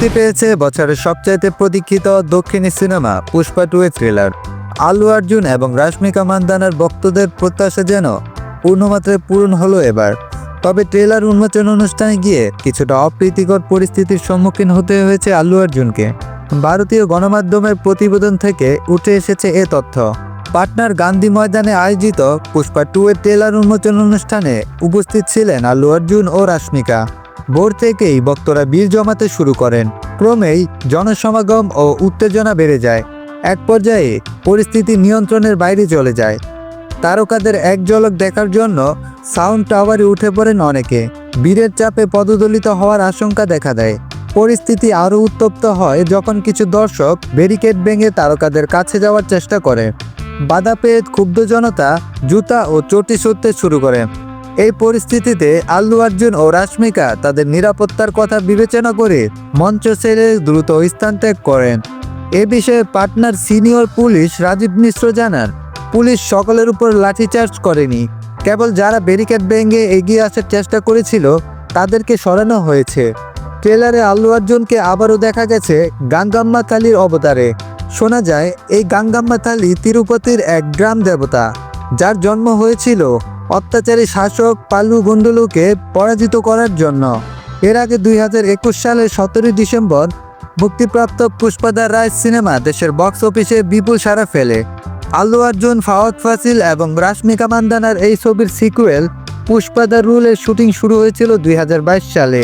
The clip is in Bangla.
মুক্তি পেয়েছে বছরের সবচাইতে প্রতীক্ষিত দক্ষিণী সিনেমা, পুষ্পা টু এর ট্রেলার আল্লু অর্জুন এবং রাশ্মিকা মান্দানার ভক্তদের প্রত্যাশা যেন পূর্ণমাত্রায় পূরণ হলো এবার। তবে ট্রেলার উন্মোচন অনুষ্ঠানে গিয়ে কিছুটা অপ্রীতিকর পরিস্থিতির সম্মুখীন হতে হয়েছে আল্লু অর্জুনকে। ভারতীয় গণমাধ্যমের প্রতিবেদন থেকে উঠে এসেছে এ তথ্য। পাটনার গান্ধী ময়দানে আয়োজিত পুষ্পা টু এর ট্রেলার উন্মোচন অনুষ্ঠানে উপস্থিত ছিলেন আল্লু অর্জুন ও রাশ্মিকা। ভোর থেকেই ভক্তরা বীর জমাতে শুরু করেন। ক্রমেই জনসমাগম ও উত্তেজনা বেড়ে যায়। এক পর্যায়ে পরিস্থিতি নিয়ন্ত্রণের বাইরে চলে যায়। তারকাদের এক ঝলক দেখার জন্য সাউন্ড টাওয়ারে উঠে পড়েন অনেকে। বীরের চাপে পদদলিত হওয়ার আশঙ্কা দেখা দেয়। পরিস্থিতি আরও উত্তপ্ত হয় যখন কিছু দর্শক ব্যারিকেড ভেঙে তারকাদের কাছে যাওয়ার চেষ্টা করে। বাধা পেয়ে ক্ষুব্ধ জনতা জুতা ও চটি ছুটতে শুরু করে। এই পরিস্থিতিতে আল্লু অর্জুন ও রাশ্মিকা তাদের নিরাপত্তার কথা বিবেচনা করে মঞ্চ ছেড়ে দ্রুত স্থান ত্যাগ করেন। এ বিষয়ে পাটনার সিনিয়র পুলিশ রাজীব মিশ্র জানান, পুলিশ সকলের উপর লাঠিচার্জ করেনি। কেবল যারা ব্যারিকেড ভেঙে এগিয়ে আসার চেষ্টা করেছিল, তাদেরকে সরানো হয়েছে। ট্রেলারে আল্লু অর্জুনকে আবারও দেখা গেছে গাঙ্গাম্মা থালির অবতারে। শোনা যায়, এই গাঙ্গাম্মা থালি তিরুপতির এক গ্রাম দেবতা, যার জন্ম হয়েছিল অত্যাচারী শাসক পালু গুন্ডুলুকে পরাজিত করার জন্য। এর আগে দুই হাজার একুশ সালের সতেরোই ডিসেম্বর মুক্তিপ্রাপ্ত পুষ্পাদার রায় সিনেমা দেশের বক্স অফিসে বিপুল সাড়া ফেলে। আল্লু অর্জুন ফাওয়াদ ফাসিল এবং রাশ্মিকা মান্দানার এই ছবির সিকুয়েল পুষ্পাদার রুলের শুটিং শুরু হয়েছিল দুই হাজার বাইশ সালে।